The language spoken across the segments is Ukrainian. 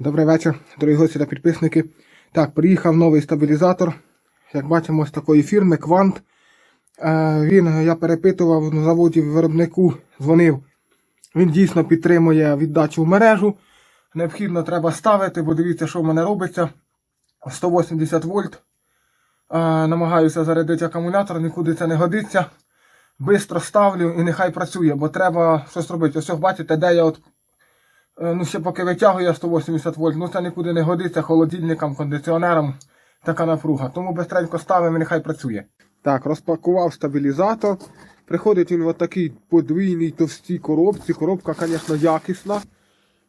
Добрий вечір, дорогі гості та підписники. Так, приїхав новий стабілізатор. Як бачимо, з такої фірми Квант. Е, він, я перепитував на заводі виробнику, дзвонив. Він дійсно підтримує віддачу в мережу. Необхідно треба ставити, бо дивіться, що в мене робиться. 180 вольт. Е, намагаюся зарядити акумулятор, нікуди це не годиться. Бистро ставлю і нехай працює, бо треба щось робити. Ось бачите, де я от Ну, ще поки витягує 180 вольт, ну це нікуди не годиться холодильникам, кондиціонерам, така напруга. Тому бистренько ставимо нехай працює. Так, розпакував стабілізатор. Приходить він в такій подвійній товстій коробці. Коробка, звісно, якісна.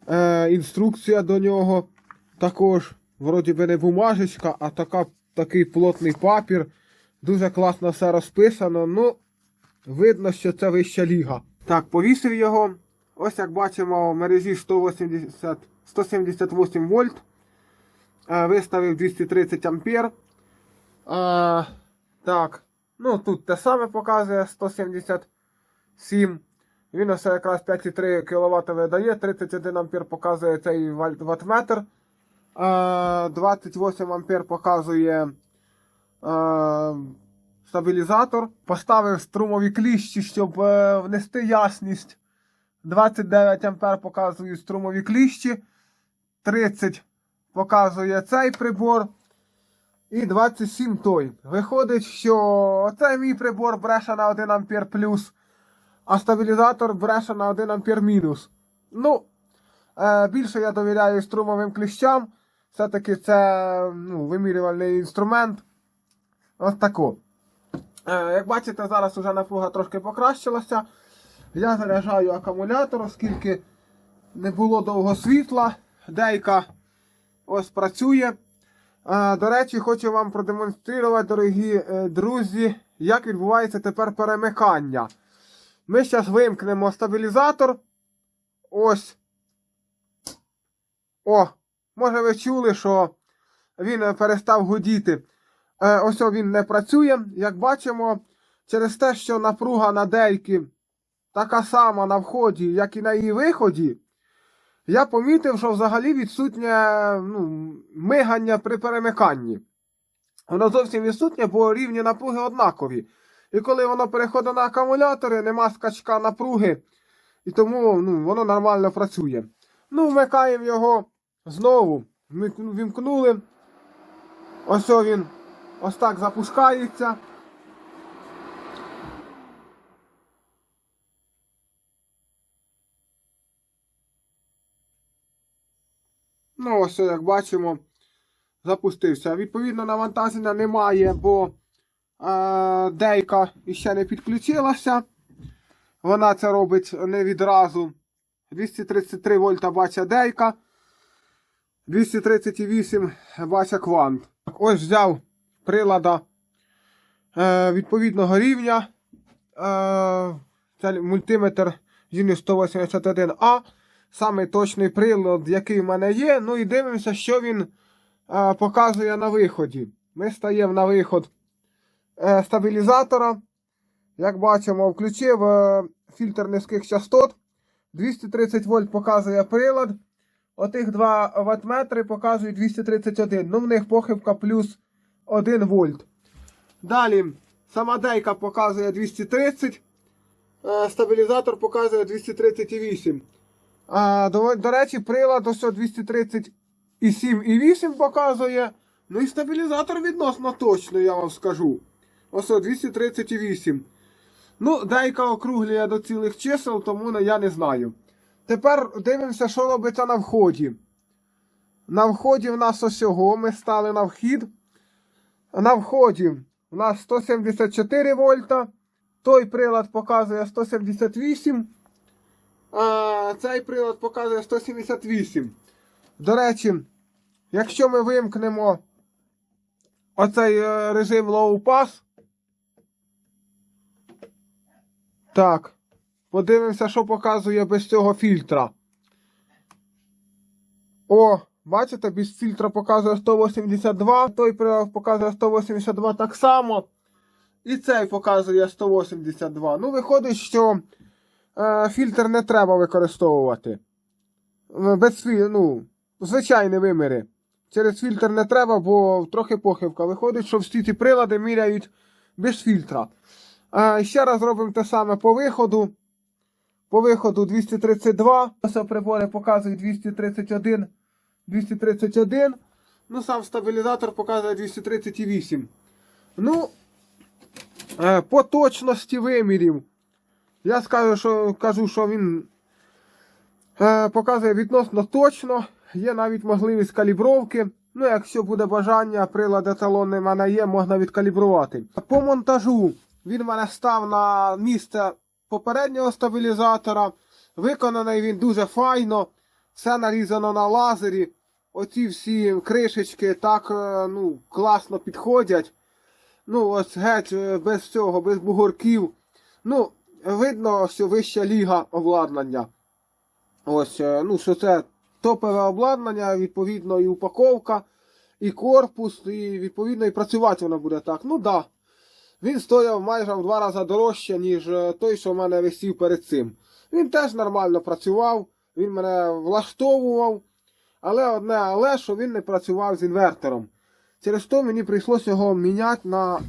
Е, інструкція до нього також, вроді би не бумажечка, а така, такий плотний папір. Дуже класно все розписано. Ну, видно, що це вища ліга. Так, повісив його. Ось як бачимо, в мережі 180, 178 вольт. Е, Виставив 230 ампер. Е, Так, ну тут те саме показує 177. Він ось якраз 5,3 кВт видає, 31 ампер показує цей ваттметр. Е, 28 ампер показує е, стабілізатор. Поставив струмові кліщі, щоб е, внести ясність. 29 ампер показують струмові кліщі, 30 показує цей прибор. І 27 той. Виходить, що цей мій прибор бреше на 1 ампер плюс, а стабілізатор бреше на 1 ампер мінус. Ну, е, більше я довіряю струмовим кліщам. Все-таки це ну, вимірювальний інструмент. Ось тако. Е, як бачите, зараз уже напруга трошки покращилася. Я заряджаю акумулятор, оскільки не було довго світла. Дейка ось працює. До речі, хочу вам продемонструвати, дорогі е, друзі, як відбувається тепер перемикання. Ми зараз вимкнемо стабілізатор. Ось. О, може ви чули, що він е, перестав гудіти. Е, ось він не працює. Як бачимо, через те, що напруга на дейки така сама на вході, як і на її виході, я помітив, що взагалі відсутнє ну, мигання при перемиканні. Воно зовсім відсутнє, бо рівні напруги однакові. І коли воно переходить на акумулятори, нема скачка напруги, і тому ну, воно нормально працює. Ну, вмикаємо його знову. Вімкнули. Ось він ось так запускається. Ну, ось як бачимо, запустився. Відповідно, навантаження немає, бо е, дейка ще не підключилася. Вона це робить не відразу. 233 вольта бача дейка. 238 бача квант. Ось взяв прилада е, відповідного рівня. Е, це мультиметр Genius 181A. Саме точний прилад, який в мене є. Ну і дивимося, що він е, показує на виході. Ми стаємо на виход е, стабілізатора. Як бачимо, включив е, фільтр низьких частот. 230 вольт показує прилад. Отих 2 ваттметри показують 231. Ну, в них похибка плюс 1 вольт. Далі сама дейка показує 230. е, Стабілізатор показує 238. А, до, до речі, прилад ось 237 і 8 показує. Ну і стабілізатор відносно точно, я вам скажу. Ось 238. Ну, дейка округлює до цілих чисел, тому я не знаю. Тепер дивимося, що робиться на вході. На вході в нас ось цього ми стали на вхід. На вході у нас 174 вольта. Той прилад показує 178. Цей прилад показує 178. До речі, якщо ми вимкнемо оцей е, режим low pass. Так. Подивимося, що показує без цього фільтра. О, бачите, без фільтра показує 182. Той прилад показує 182 так само. І цей показує 182. Ну, виходить, що фільтр не треба використовувати. Е, Без ну, звичайні виміри. Через фільтр не треба, бо трохи похибка. Виходить, що всі ці прилади міряють без фільтра. А, ще раз робимо те саме по виходу. По виходу 232. Ось прибори показують 231. 231. Ну, сам стабілізатор показує 238. Ну, е, по точності вимірів. Я скажу, що, кажу, що він е, показує відносно точно. Є навіть можливість калібровки. Ну, якщо буде бажання, прилад еталонний в мене є, можна відкалібрувати. По монтажу він в мене став на місце попереднього стабілізатора. Виконаний він дуже файно. Все нарізано на лазері. Оці всі кришечки так е, ну, класно підходять. Ну, ось геть е, без цього, без бугорків. Ну, видно, що вища ліга обладнання. Ось, е, ну, що це топове обладнання, відповідно, і упаковка, і корпус, і відповідно і працювати воно буде так. Ну да. Він стояв майже в два рази дорожче, ніж е, той, що в мене висів перед цим. Він теж нормально працював, він мене влаштовував. Але одне, але що він не працював з інвертором. Через то мені прийшлося його міняти на е,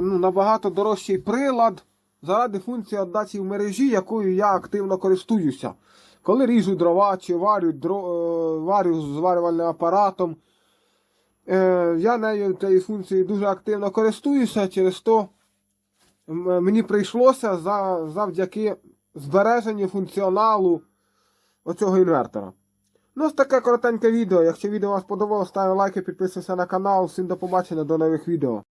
ну, набагато дорожчий прилад заради функції віддачі в мережі, якою я активно користуюся. Коли ріжу дрова чи варю, дро, е, варю з зварювальним апаратом, е, я нею цією функцією дуже активно користуюся, через то мені прийшлося завдяки збереженню функціоналу оцього інвертора. Ну, ось таке коротеньке відео. Якщо відео вам сподобалось, ставимо лайки, підписуйся на канал. Всім до побачення, до нових відео.